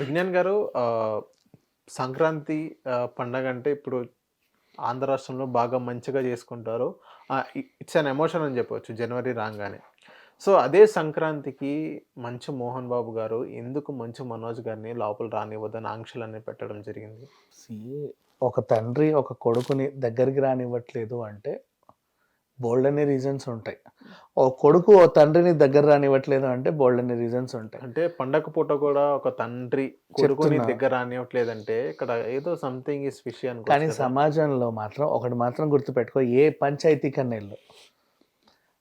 విజ్ఞాన్ గారు సంక్రాంతి పండగ అంటే ఇప్పుడు ఆంధ్ర రాష్ట్రంలో బాగా మంచిగా చేసుకుంటారు. ఇట్స్ అన్ ఎమోషన్ అని చెప్పవచ్చు జనవరి రాగానే. సో అదే సంక్రాంతికి మంచు మోహన్ బాబు గారు ఎందుకు మంచు మనోజ్ గారిని లోపల రానివ్వదని ఆంక్షలన్నీ పెట్టడం జరిగింది? See, ఒక తండ్రి ఒక కొడుకుని దగ్గరికి రానివ్వట్లేదు అంటే బోల్డ్ అనే రీజన్స్ ఉంటాయి. ఓ కొడుకు ఓ తండ్రిని దగ్గర రానివ్వట్లేదు అంటే బోల్డ్ అనే రీజన్స్ ఉంటాయి. అంటే పండగ పూట కూడా ఒక తండ్రి కొడుకుని. దగ్గర రానివ్వట్లేదంటే ఇక్కడ ఏదో సంథింగ్ ఇస్ ఫిష్ కానీ సమాజంలో మాత్రం ఒకటి మాత్రం గుర్తుపెట్టుకో ఏ పంచాయతీ కన్నా వెళ్ళు.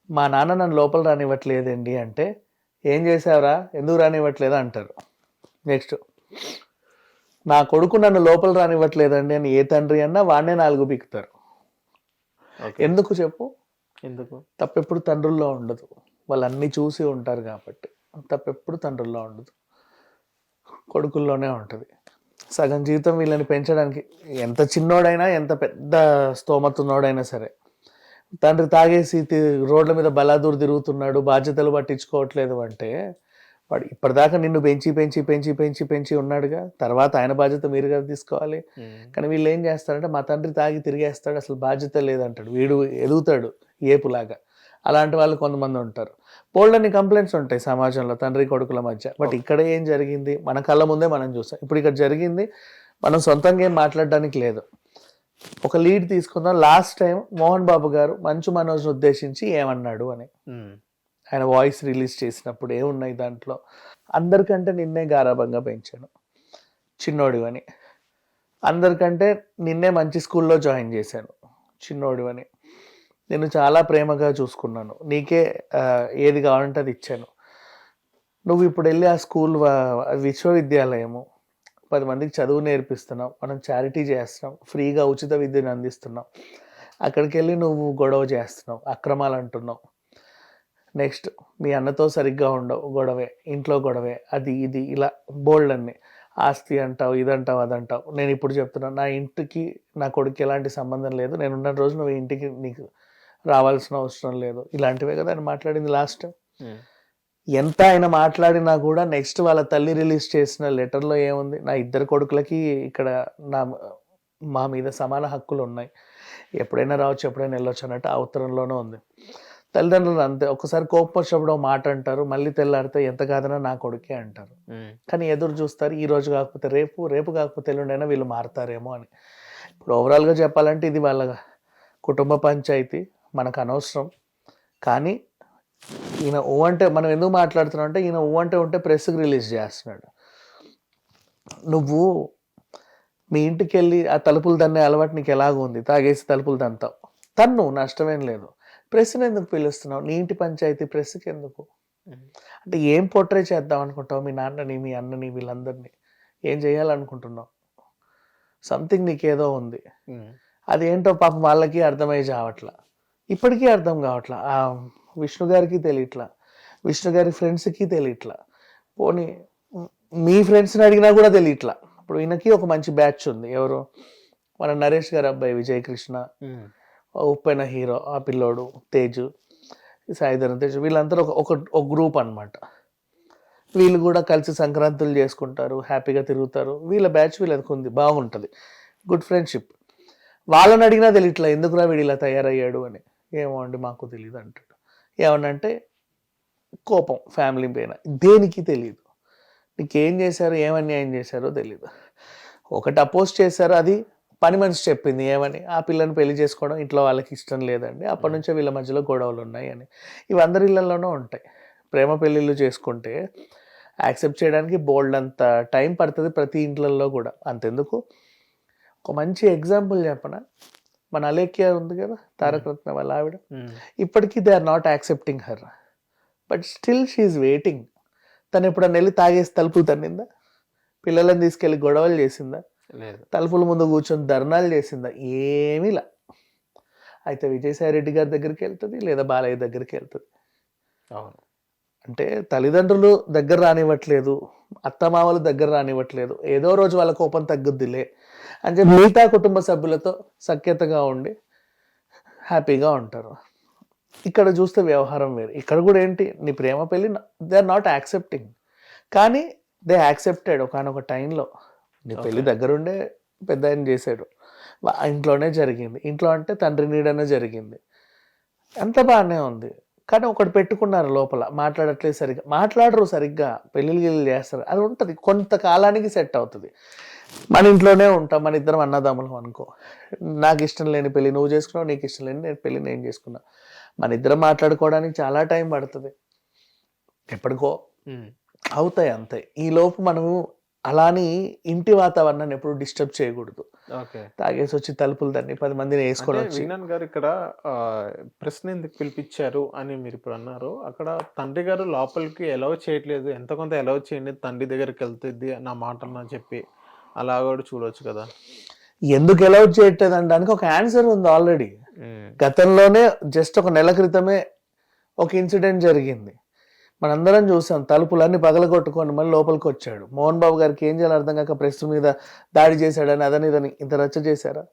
మా నాన్న నన్ను లోపల రానివ్వట్లేదండి అంటే ఏం చేసావురా? ఎందుకు రానివ్వట్లేదు అంటారు. నెక్స్ట్ నా కొడుకు నన్ను లోపల రానివ్వట్లేదండి అని ఏ తండ్రి అన్నా వాడినే నాలుగు పీకుతారు. ఎందుకు చెప్పు? ఎందుకు? తప్పెప్పుడు తండ్రుల్లో ఉండదు. వాళ్ళు అన్నీ చూసి ఉంటారు కాబట్టి. తప్పెప్పుడు తండ్రుల్లో ఉండదు. కొడుకుల్లోనే ఉంటుంది. సగం జీవితం వీళ్ళని పెంచడానికి ఎంత చిన్నోడైనా ఎంత పెద్ద స్తోమత ఉన్నోడైనా సరే తండ్రి తాగేసి రోడ్ల మీద బలాదూరు తిరుగుతున్నాడు బాధ్యతలు పట్టించుకోవట్లేదు అంటే వాడు ఇప్పటిదాకా నిన్ను పెంచి పెంచి పెంచి పెంచి పెంచి ఉన్నాడుగా. తర్వాత ఆయన బాధ్యత మీరు కదా తీసుకోవాలి. కానీ వీళ్ళు ఏం చేస్తారంటే మా తండ్రి తాగి తిరిగేస్తాడు అసలు బాధ్యత లేదంటాడు. వీడు ఎదుగుతాడు. ఏపులాగా. అలాంటి వాళ్ళు కొంతమంది ఉంటారు. పోల్డని కంప్లైంట్స్ ఉంటాయి సమాజంలో తండ్రి కొడుకుల మధ్య. బట్ ఇక్కడ ఏం జరిగింది? మన కళ్ళ ముందే మనం చూసాం. ఇప్పుడు ఇక్కడ జరిగింది మనం సొంతంగా ఏం మాట్లాడడానికి లేదు. ఒక లీడ్ తీసుకుందాం. లాస్ట్ టైం మోహన్ బాబు గారు మంచు మనోజ్ను ఉద్దేశించి ఏమన్నాడు అని. ఆయన వాయిస్ రిలీజ్ చేసినప్పుడు ఏమున్నాయి దాంట్లో? అందరికంటే నిన్నే గారాభంగా పెంచాను చిన్నోడివని అందరికంటే నిన్నే మంచి స్కూల్లో జాయిన్ చేశాను. చిన్నోడివని నేను చాలా ప్రేమగా చూసుకున్నాను. నీకే ఏది కావాలంటే అది ఇచ్చాను. నువ్వు ఇప్పుడు వెళ్ళి ఆ స్కూల్ విశ్వవిద్యాలయము పది మందికి చదువు నేర్పిస్తున్నాం మనం చారిటీ చేస్తున్నాం ఫ్రీగా ఉచిత విద్యను అందిస్తున్నాం అక్కడికి వెళ్ళి నువ్వు గొడవ చేస్తున్నావు అక్రమాలు అంటున్నావు. నెక్స్ట్ మీ అన్నతో సరిగ్గా ఉండవు గొడవే ఇంట్లో గొడవే అది ఇది ఇలా బోల్డ్ అన్ని. ఆస్తి అంటావు ఇదంటావు అదంటావు. నేను ఇప్పుడు చెప్తున్నాను నా ఇంటికి నా కొడుకు ఎలాంటి సంబంధం లేదు. నేను ఉన్న రోజు నువ్వు ఇంటికి నీకు రావాల్సిన అవసరం లేదు. ఇలాంటివే కదా ఆయన మాట్లాడింది లాస్ట్ ఉమ్. ఎంత ఆయన మాట్లాడినా కూడా నెక్స్ట్ వాళ్ళ తల్లి రిలీజ్ చేసిన లెటర్లో ఏముంది? నా ఇద్దరు కొడుకులకి ఇక్కడ నా మా మీద సమాన హక్కులు ఉన్నాయి. ఎప్పుడైనా రావచ్చు ఎప్పుడైనా వెళ్ళొచ్చు అన్నట్టు ఆ ఉత్తరంలోనే ఉంది. తల్లిదండ్రులు అంతే. ఒకసారి కోపం వచ్చినప్పుడు మాట అంటారు మళ్ళీ తెల్లారితే ఎంత కాదన్నా నా కొడుకే అంటారు. ఉమ్. కానీ ఎదురు చూస్తారు ఈ రోజు కాకపోతే రేపు రేపు కాకపోతే ఎల్లుండైనా వీళ్ళు మారతారేమో అని. ఇప్పుడు ఓవరాల్గా చెప్పాలంటే ఇది వాళ్ళ కుటుంబ పంచాయతీ. మనకు అనవసరం కానీ ఈయన ఊ అంటే మనం ఎందుకు మాట్లాడుతున్నాం అంటే ఈయన ఊ అంటే ఉంటే ప్రెస్కి రిలీజ్ చేస్తున్నాడు. నువ్వు మీ ఇంటికి వెళ్ళి ఆ తలుపులు తన్నే అలవాటు నీకు ఎలాగ ఉంది తాగేసి తలుపులు తంతావు. తన్ను నష్టమేం లేదు. ప్రెస్ని ఎందుకు పిలుస్తున్నావు? నీ ఇంటి పంచాయతీ ప్రెస్కి ఎందుకు. అంటే ఏం పోర్ట్రే చేద్దాం అనుకుంటావు? మీ నాన్నని మీ అన్నని వీళ్ళందరినీ ఏం చేయాలనుకుంటున్నావు? సంథింగ్ నీకేదో ఉంది. అదేంటో పాపం వాళ్ళకి అర్థమై చావట్లా ఇప్పటికీ అర్థం కావట్లా. విష్ణు గారికి తెలియట్లా. విష్ణు గారి ఫ్రెండ్స్కి తెలియట్లా. పోనీ మీ ఫ్రెండ్స్ని అడిగినా కూడా తెలియట్లా. ఇప్పుడు ఈయనకి ఒక మంచి బ్యాచ్ ఉంది. ఎవరు? మన నరేష్ గారి అబ్బాయి విజయ్ కృష్ణ. ఉప్పెన హీరో ఆ పిల్లోడు తేజు సాయిధరం తేజు వీళ్ళందరూ ఒక ఒక గ్రూప్ అన్నమాట. వీళ్ళు కూడా కలిసి సంక్రాంతులు చేసుకుంటారు హ్యాపీగా తిరుగుతారు. వీళ్ళ బ్యాచ్ వీళ్ళకి ఉంది. బాగుంటుంది. Good friendship. వాళ్ళని అడిగినా తెలియట్లా ఎందుకురా వీడు ఇలా తయారయ్యాడు అని. ఏమో అండి మాకు తెలియదు అంటాడు. ఏమనంటే కోపం ఫ్యామిలీ పైన. దేనికి తెలియదు నీకేం చేశారు ఏం చేశారో తెలియదు ఒకటి అపోజ్ చేశారు అది పని మనిషి చెప్పింది ఏమని ఆ పిల్లని పెళ్ళి చేసుకోవడం ఇంట్లో వాళ్ళకి ఇష్టం లేదండి. అప్పటి నుంచే వీళ్ళ మధ్యలో గొడవలు ఉన్నాయి అని. ఇవి అందరి ఇళ్ళలోనూ ఉంటాయి. ప్రేమ పెళ్ళిళ్ళు చేసుకుంటే యాక్సెప్ట్ చేయడానికి బోల్డ్ అంత టైం పడుతుంది ప్రతి ఇంట్లలో కూడా. అంతెందుకు? ఒక మంచి ఎగ్జాంపుల్ చెప్పనా? మన అలేఖ్య ఉంది కదా తారక రత్న వాళ్ళ ఆవిడ. ఉమ్. ఇప్పటికీ they are not accepting her but still she waiting తను ఎప్పుడన్నా వెళ్ళి తాగేసి తలుపులు తన్నిందా? పిల్లలను తీసుకెళ్ళి గొడవలు చేసిందా? లేదు. తలుపుల ముందు కూర్చొని ధర్నాలు చేసిందా? ఏమీలా అయితే విజయసాయి రెడ్డి గారి దగ్గరికి వెళ్తుంది లేదా బాలయ్య దగ్గరికి వెళ్తుంది? అవును. అంటే తల్లిదండ్రులు దగ్గర రానివ్వట్లేదు అత్తమామలు దగ్గర రానివ్వట్లేదు. ఏదో రోజు వాళ్ళ కోపం తగ్గుద్దిలే. అని చెప్పి మిగతా కుటుంబ సభ్యులతో సఖ్యతగా ఉండి హ్యాపీగా ఉంటారు. ఇక్కడ చూస్తే వ్యవహారం వేరు. ఇక్కడ కూడా ఏంటి? నీ ప్రేమ పెళ్ళి దే ఆర్ నాట్ యాక్సెప్టింగ్ కానీ దే యాక్సెప్టెడ్ ఒకనొక టైంలో. నీ పెళ్ళి దగ్గరుండే పెద్ద ఆయన చేశాడు ఇంట్లోనే జరిగింది. ఇంట్లో అంటే తండ్రి నీడనే జరిగింది. అంత బాగానే ఉంది. కానీ ఒకటి పెట్టుకున్నారు లోపల. మాట్లాడట్లేదు సరిగ్గా. మాట్లాడరు సరిగ్గా. పెళ్ళిళ్ళు చేస్తారు. అది ఉంటుంది. కొంతకాలానికి సెట్ అవుతుంది. మన ఇంట్లోనే ఉంటాం మన ఇద్దరం అన్నదమ్ములం అనుకో. నాకు ఇష్టం లేని పెళ్ళి నువ్వు చేసుకున్నావు నీకు ఇష్టం లేని నేను పెళ్ళి నేను చేసుకున్నా. మన ఇద్దరం మాట్లాడుకోవడానికి చాలా టైం పడుతుంది. ఎప్పటికో. అవుతాయి అంతే. ఈ లోపు మనము అలాని ఇంటి వాతావరణాన్ని ఎప్పుడు డిస్టర్బ్ చేయకూడదు. ఓకే. తాగేసి వచ్చి తలుపులు దాన్ని పది మందిని వేసుకొని అంటే వచ్చి విజ్ఞాన్ గారు ఇక్కడ ప్రశ్న ఎందుకు పిలిపించారు అని మీరు ఇప్పుడు అన్నారు. అక్కడ తండ్రి గారు లోపలికి ఎలవ్ చేయట్లేదు. ఎంత కొంత ఎలవ్ చేయండి తండ్రి దగ్గరికి వెళ్తుంది నా మాట అని చెప్పి. అలా కూడా చూడవచ్చు కదా. ఎందుకు అలౌట్ చేయట్లేదు అనడానికి ఒక ఆన్సర్ ఉంది ఆల్రెడీ. గతంలోనే జస్ట్ ఒక నెల క్రితమే ఒక ఇన్సిడెంట్ జరిగింది. మనందరం చూసాం తలుపులన్నీ పగలగొట్టుకొని మళ్ళీ లోపలికి వచ్చాడు. మోహన్ బాబు గారికి ఏం చేయాలో అర్థం కాక ప్రెస్ మీద దాడి చేశాడని అదని ఇదని ఇంత రచ్చ చేశారా?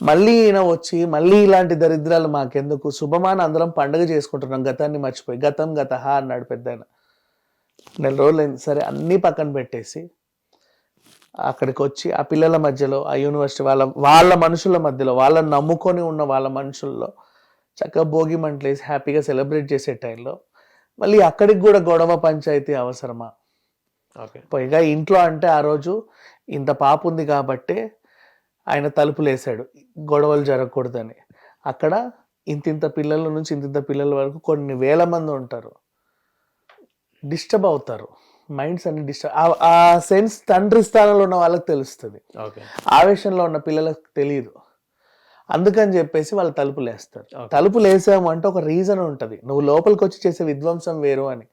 మళ్ళీ ఈయన వచ్చి మళ్ళీ ఇలాంటి దరిద్రాలు మాకెందుకు? శుభమాన అందరం పండుగ చేసుకుంటున్నాం గతాన్ని మర్చిపోయి. గతం గత అన్నాడు పెద్ద నెల రోజులు అయింది సరే అన్నీ పక్కన పెట్టేసి అక్కడికి వచ్చి ఆ పిల్లల మధ్యలో ఆ యూనివర్సిటీ వాళ్ళ వాళ్ళ మనుషుల మధ్యలో వాళ్ళని నమ్ముకొని ఉన్న వాళ్ళ మనుషుల్లో చక్కగా భోగి మంటలేసి హ్యాపీగా సెలబ్రేట్ చేసే టైంలో మళ్ళీ అక్కడికి కూడా గొడవ పంచాయతీ అవసరమా? ఓకే. పైగా ఇంట్లో అంటే ఆ రోజు ఇంత పాప ఉంది కాబట్టి ఆయన తలుపులు వేసాడు గొడవలు జరగకూడదని. అక్కడ ఇంతింత పిల్లల నుంచి ఇంతింత పిల్లల వరకు కొన్ని వేల మంది ఉంటారు. డిస్టర్బ్ అవుతారు. మైండ్స్ అన్ని డిస్టర్బ్ ఆ సెన్స్ తండ్రి స్థానంలో ఉన్న వాళ్ళకి తెలుస్తుంది. ఓకే. ఆవేశంలో ఉన్న పిల్లలకు తెలియదు అందుకని చెప్పేసి వాళ్ళు తలుపులు వేస్తారు. తలుపులు వేసాము అంటే ఒక రీజన్ ఉంటుంది. నువ్వు లోపలికి వచ్చి చేసే విధ్వంసం వేరు అని.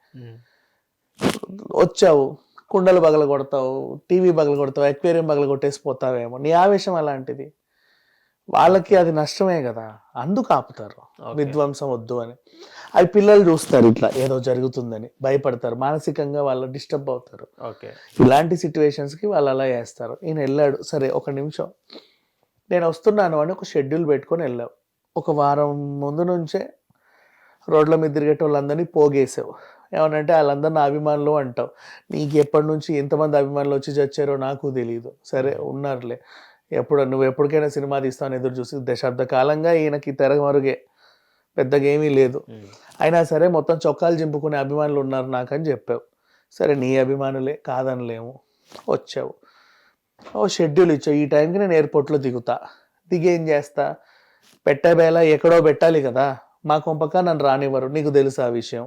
వచ్చావు కుండలు బగల కొడతావు టీవీ బగల కొడతావు ఎక్వేరియం బగల కొట్టేసి పోతావేమో. నీ ఆవేశం అలాంటిది? వాళ్ళకి అది నష్టమే కదా. అందుకు ఆపుతారు. విధ్వంసం వద్దు అని. అవి పిల్లలు చూస్తారు ఇట్లా ఏదో జరుగుతుందని. భయపడతారు. మానసికంగా వాళ్ళు డిస్టర్బ్ అవుతారు. ఓకే. ఇలాంటి సిచ్యువేషన్స్కి వాళ్ళు అలా చేస్తారు. ఈయన వెళ్ళాడు. సరే ఒక నిమిషం. నేను వస్తున్నాను అని ఒక షెడ్యూల్ పెట్టుకొని వెళ్ళావు. ఒక వారం ముందు నుంచే రోడ్ల మీద తిరిగేట వాళ్ళందరినీ పోగేసావు. ఏమనంటే వాళ్ళందరూ నా అభిమానులు అంటావు. నీకు ఎప్పటి నుంచి ఎంతమంది అభిమానులు వచ్చి చచ్చారో నాకు తెలియదు సరే ఉన్నారులే. ఎప్పుడు నువ్వు ఎప్పటికైనా సినిమా తీస్తావని ఎదురు చూసి దశాబ్ద కాలంగా ఈయనకి తెర మరుగే పెద్దగా ఏమీ లేదు. ఉమ్. అయినా సరే మొత్తం చొక్కాలు చింపుకునే అభిమానులు ఉన్నారు నాకని చెప్పావు. సరే నీ అభిమానులే కాదనలేము. వచ్చావు. ఓ షెడ్యూల్ ఇచ్చావు. ఈ టైంకి నేను ఎయిర్పోర్ట్లో దిగుతా. దిగి చేస్తా? పెట్టబేలా ఎక్కడో పెట్టాలి కదా. మా కొంపక నన్ను రానివ్వరు. నీకు తెలుసు ఆ విషయం.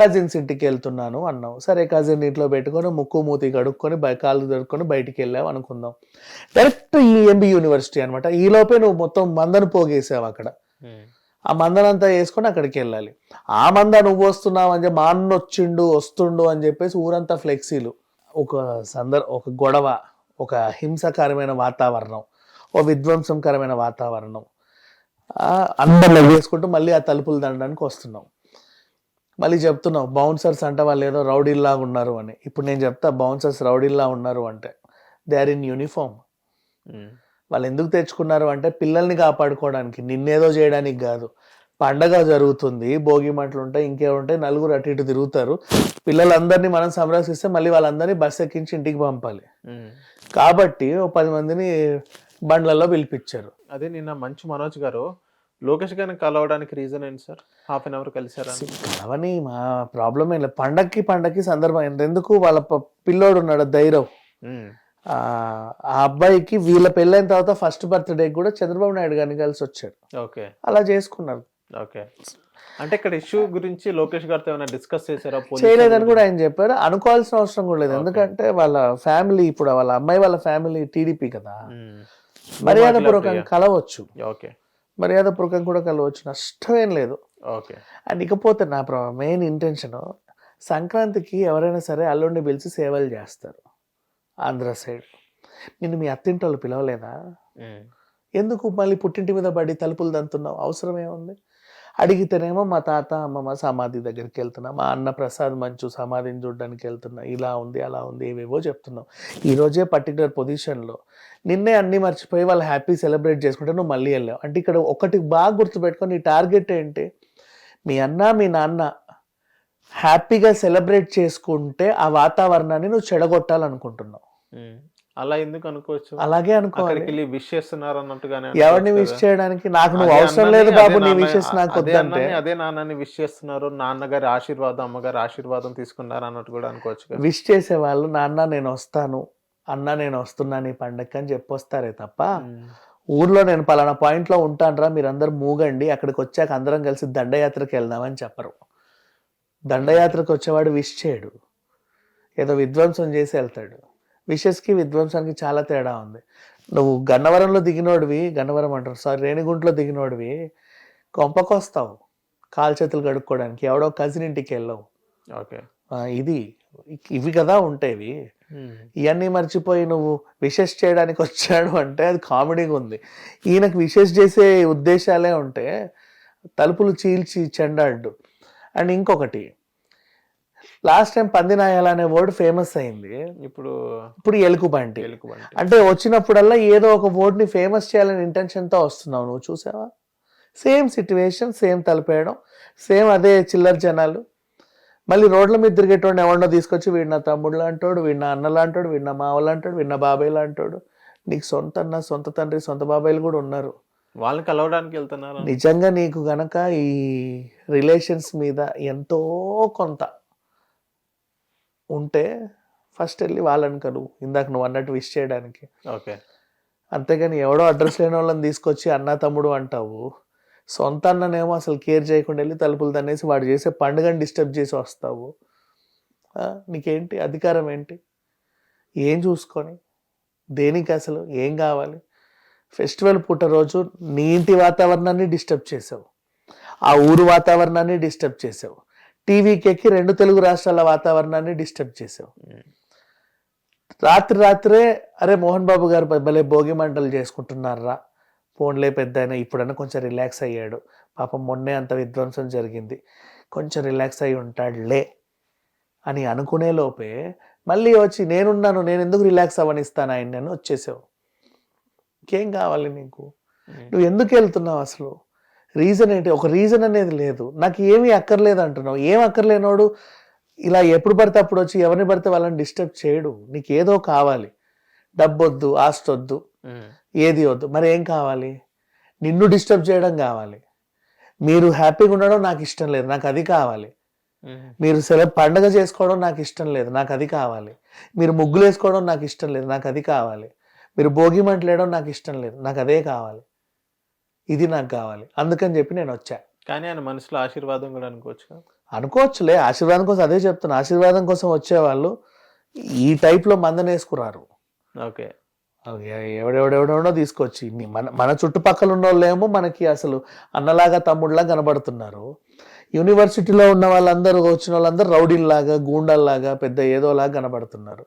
కజిన్స్ ఇంటికి వెళ్తున్నాను అన్నావు. సరే కజిన్ ఇంట్లో పెట్టుకొని ముక్కు మూతి కడుక్కొని కాళ్ళు దొరుకుని బయటికి వెళ్ళావు అనుకుందాం. డైరెక్ట్ ఈ ఎంబీ యూనివర్సిటీ అనమాట ఈ లోపే నువ్వు మొత్తం మందను పోగేసావు అక్కడ. ఆ మందనంతా వేసుకొని అక్కడికి వెళ్ళాలి. ఆ మంద నువ్వు వస్తున్నావు అని చెప్పి మా అన్న వచ్చిండు వస్తుండు అని చెప్పేసి ఊరంతా ఫ్లెక్సీలు. ఒక సందర్ ఒక గొడవ ఒక హింసకరమైన వాతావరణం ఓ విధ్వంసంకరమైన వాతావరణం. అందరిలో వేసుకుంటూ మళ్ళీ ఆ తలుపులు దండడానికి వస్తున్నాం. మళ్ళీ చెప్తున్నావు బౌన్సర్స్ అంటే వాళ్ళు ఏదో రౌడీల్లా ఉన్నారు అని. ఇప్పుడు నేను చెప్తా బౌన్సర్స్ రౌడీల్లా ఉన్నారు అంటే దే ఆర్ ఇన్ యూనిఫామ్. వాళ్ళు ఎందుకు తెచ్చుకున్నారు అంటే పిల్లల్ని కాపాడుకోవడానికి నిన్నేదో చేయడానికి కాదు. పండగ జరుగుతుంది భోగి మంటలు ఉంటాయి ఇంకేముంటాయి నలుగురు అటు ఇటు తిరుగుతారు. పిల్లలందరినీ మనం సంరక్షిస్తే మళ్ళీ వాళ్ళందరినీ బస్ ఎక్కించి ఇంటికి పంపాలి. ఉమ్. కాబట్టి ఓ పది మందిని బండ్లలో పిలిపించారు. అదే నిన్న మంచు మనోజ్ గారు లోకేష్ గారిని కలవడానికి రీజన్ ఏంటి సార్? హాఫ్ అన్ అవర్ కలిసారా కలవని మా ప్రాబ్లం ఏం లేదు. పండక్కి పండక్కి సందర్భం? ఎందుకు వాళ్ళ పిల్లోడు ఉన్నాడు ధైర్యం. ఆ అబ్బాయికి వీళ్ళ పెళ్ళైన తర్వాత ఫస్ట్ బర్త్డే కూడా చంద్రబాబు నాయుడు గారిని కలిసి వచ్చాడు ఓకే. అలా చేసుకున్నారు. ఓకే. అంటే ఇక్కడ ఇష్యూ గురించి లోకేష్ గారితో ఏమైనా డిస్కస్ చేశారా? చేయలేదని కూడా ఆయన చెప్పారు. అనుకోవాల్సిన అవసరం కూడా లేదు. ఎందుకంటే వాళ్ళ ఫ్యామిలీ ఇప్పుడు వాళ్ళ అమ్మాయి వాళ్ళ ఫ్యామిలీ టీడీపీ కదా. మర్యాదపూర్వకంగా కలవచ్చు. ఓకే. మర్యాదపూర్వకంగా కూడా కలవచ్చు. నష్టం ఏం లేదు. ఓకే. అండ్ ఇకపోతే నా మెయిన్ ఇంటెన్షన్ సంక్రాంతికి ఎవరైనా సరే అల్లుడిని పిలిచి సేవలు చేస్తారు ఆంధ్ర సైడ్. నిన్ను మీ అత్తింటి వాళ్ళు పిలవలేదా. ఎందుకు మళ్ళీ పుట్టింటి మీద పడి తలుపులు దంతున్నావు? అవసరం ఏముంది అడిగితేనేమో మా తాత అమ్మమ్మ సమాధి దగ్గరికి వెళ్తున్నా మా అన్న ప్రసాద్ మంచు సమాధిని చూడడానికి వెళ్తున్నా ఇలా ఉంది అలా ఉంది ఏవేవో చెప్తున్నావు. ఈరోజే పర్టికులర్ పొజిషన్లో నిన్నే అన్ని మర్చిపోయి వాళ్ళు హ్యాపీ సెలబ్రేట్ చేసుకుంటే నువ్వు మళ్ళీ వెళ్ళావు. అంటే ఇక్కడ ఒకటి బాగా గుర్తుపెట్టుకొని నీ టార్గెట్ ఏంటి? మీ అన్న మీ నాన్న హ్యాపీగా సెలబ్రేట్ చేసుకుంటే ఆ వాతావరణాన్ని నువ్వు చెడగొట్టాలనుకుంటున్నావు. అలా ఎందుకు అనుకోవచ్చు? అలాగే అనుకోవాలి. విష్ చేస్తున్నారు అన్నట్టుగానే ఎవరిని విష్. చేయడానికి నాకు నువ్వు అవసరం లేదు బాబు నీ విషెస్ నాకు అదే వద్దంటే. అన్నని, అదే నాన్నని విష్ చేస్తున్నారు. నాన్నగారి ఆశీర్వాదం అమ్మగారి ఆశీర్వాదం తీసుకున్నారు అన్నట్టు కూడా అనుకోవచ్చు విష్ చేసే వాళ్ళు నాన్న నేను వస్తాను. అన్న నేను వస్తున్నాను ఈ పండగకి అని చెప్పొస్తారే తప్ప. ఊర్లో నేను పలానా పాయింట్లో ఉంటానరా మీరందరూ మూగండి అక్కడికి వచ్చాక అందరం కలిసి దండయాత్రకి వెళ్దామని చెప్పరు. దండయాత్రకు వచ్చేవాడు విష్ చేయడు. ఏదో విధ్వంసం చేసి వెళ్తాడు. విషెస్కి విధ్వంసానికి చాలా తేడా ఉంది. నువ్వు గన్నవరంలో దిగినోడివి గన్నవరం అంటారు. సారీ రేణిగుంటలో దిగినోడివి. కొంపకొస్తావు కాలు చేతులు కడుక్కోవడానికి. ఎవడో కజిన్ ఇంటికి వెళ్ళవు. ఓకే. ఇది ఇవి కదా ఉంటాయి. ఇవన్నీ మర్చిపోయి నువ్వు విషెస్ చేయడానికి వచ్చాడు అంటే అది కామెడీగా ఉంది. ఈయనకు విషెస్ చేసే ఉద్దేశాలే ఉంటే తలుపులు చీల్చి చెండాడు. అండ్ ఇంకొకటి లాస్ట్ టైం పందినాయాల అనే వర్డ్ ఫేమస్ అయింది. ఇప్పుడు ఇప్పుడు ఎలుగుబంటి ఎలుకబంటి అంటే వచ్చినప్పుడల్లా ఏదో ఒక word ని ఫేమస్ చేయాలని intention తో వస్తున్నావు నువ్వు చూసావా? సేమ్ సిచ్యువేషన్ సేమ్ తలిపేయడం సేమ్ అదే చిల్లర జనాలు. మళ్ళీ రోడ్ల మీద తిరిగేటోడు ఎవరినో తీసుకొచ్చి వీడు నా తమ్ముడు లాంటోడు వీడు నా అన్న లాంటోడు వీడు నా మావ లాంటోడు వీడు నా బాబాయ్ లాంటోడు. నీకు సొంత అన్న సొంత తండ్రి సొంత బాబాయ్లు కూడా ఉన్నారు. వాళ్ళని కలవడానికి వెళ్తున్నారు? నిజంగా నీకు గనక ఈ రిలేషన్స్ మీద ఎంతో కొంత ఉంటే ఫస్ట్ వెళ్ళి వాళ్ళని కలువు ఇందాక నువ్వు అన్నట్టు విష్ చేయడానికి. ఓకే. అంతేగాని ఎవడో అడ్రస్ లేని వాళ్ళని తీసుకొచ్చి అన్న తమ్ముడు అంటావు. సొంత అన్ననేమో అసలు కేర్ చేయకుండా వెళ్ళి తలుపులు తన్నేసి వాడు చేసే పండుగని డిస్టర్బ్ చేసి వస్తావు. నీకేంటి? అధికారం ఏంటి? ఏం చూసుకొని? దేనికి అసలు? ఏం కావాలి? ఫెస్టివల్ పుట్టరోజు నీ ఇంటి వాతావరణాన్ని డిస్టర్బ్ చేసావు. ఆ ఊరు వాతావరణాన్ని డిస్టర్బ్ చేసావు. టీవీకి ఎక్కి రెండు తెలుగు రాష్ట్రాల వాతావరణాన్ని డిస్టర్బ్ చేసావు. రాత్రి రాత్రే అరే మోహన్ బాబు గారు భలే భోగి మంటలు చేసుకుంటున్నారా. ఫోన్లే పెద్ద అయినా ఇప్పుడన్నా కొంచెం రిలాక్స్ అయ్యాడు. పాపం మొన్నే అంత విధ్వంసం జరిగింది. కొంచెం రిలాక్స్ అయి ఉంటాడులే అని అనుకునే లోపే మళ్ళీ వచ్చి నేనున్నాను నేను ఎందుకు రిలాక్స్ అవ్వనిస్తాను ఆయన నేను వచ్చేసావు. ఇంకేం కావాలి నీకు. నువ్వు ఎందుకు వెళ్తున్నావు అసలు? రీజన్ ఏంటి? ఒక రీజన్ అనేది లేదు. నాకు ఏమీ అక్కర్లేదు అంటున్నావు. ఏం అక్కర్లేనోడు ఇలా ఎప్పుడు పడితే అప్పుడు వచ్చి ఎవరిని పడితే వాళ్ళని డిస్టర్బ్ చేయడు. నీకు ఏదో కావాలి. డబ్బొద్దు ఆస్తి వద్దు. ఏది వద్దు. మరి ఏం కావాలి? నిన్ను డిస్టర్బ్ చేయడం కావాలి. మీరు హ్యాపీగా ఉండడం నాకు ఇష్టం లేదు. నాకు అది కావాలి. మీరు సెల పండగ చేసుకోవడం నాకు ఇష్టం లేదు. నాకు అది కావాలి. మీరు ముగ్గులు వేసుకోవడం నాకు ఇష్టం లేదు. నాకు అది కావాలి. మీరు భోగి మంటలు వేయడం నాకు ఇష్టం లేదు. నాకు అదే కావాలి. ఇది నాకు కావాలి. అందుకని చెప్పి నేను వచ్చా. కానీ ఆయన మనసులో ఆశీర్వాదం కూడా అనుకోవచ్చు అనుకోవచ్చులే. ఆశీర్వాదం కోసం అదే చెప్తున్నా. ఆశీర్వాదం కోసం వచ్చేవాళ్ళు ఈ టైప్లో మందనేసుకురారు. ఓకే. ఎవడెవడెవడెవడో తీసుకొచ్చి మన మన చుట్టుపక్కల ఉన్న వాళ్ళేమో మనకి అసలు అన్నలాగా తమ్ముళ్ళగా కనబడుతున్నారు. యూనివర్సిటీలో ఉన్న వాళ్ళందరూ వచ్చిన వాళ్ళందరూ రౌడీల్లాగా గూండాల్లాగా పెద్ద ఏదోలాగా కనబడుతున్నారు.